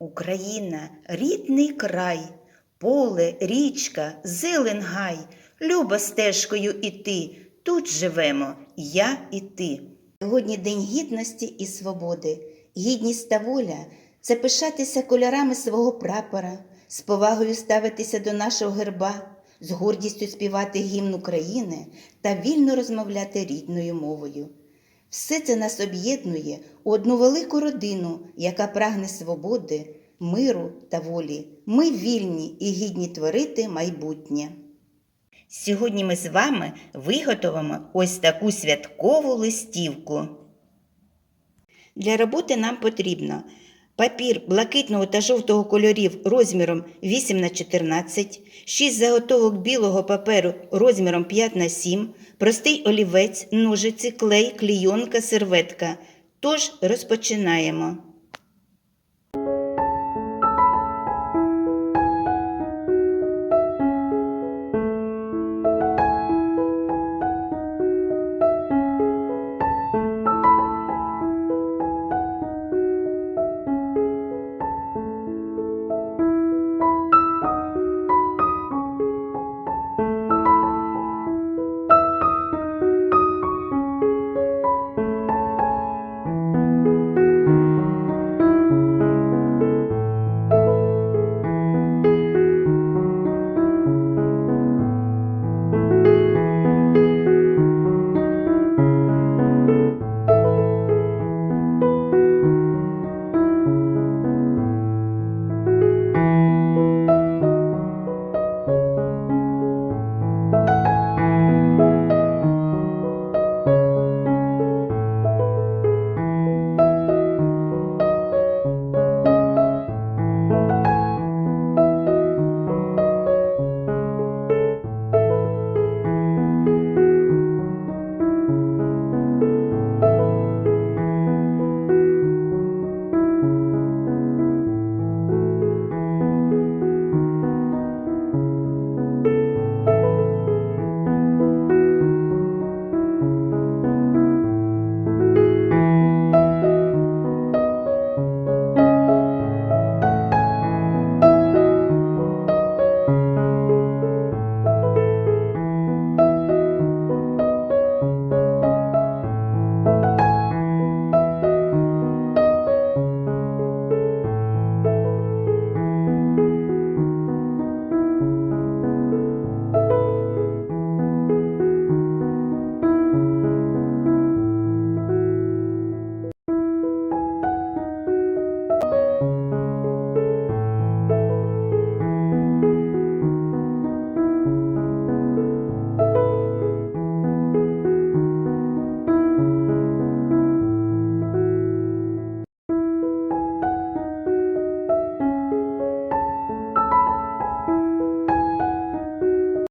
Україна, рідний край, поле, річка, зелен гай, люба стежкою іти, тут живемо, я і ти. Сьогодні День гідності і свободи. Гідність та воля це пишатися кольорами свого прапора, з повагою ставитися до нашого герба, з гордістю співати гімн України та вільно розмовляти рідною мовою. Все це нас об'єднує у одну велику родину, яка прагне свободи, миру та волі. Ми вільні і гідні творити майбутнє. Сьогодні ми з вами виготовимо ось таку святкову листівку. Для роботи нам потрібно папір блакитного та жовтого кольорів розміром 8 на 14, 6 заготовок білого паперу розміром 5 на 7, простий олівець, ножиці, клей, клійонка, серветка. Тож розпочинаємо.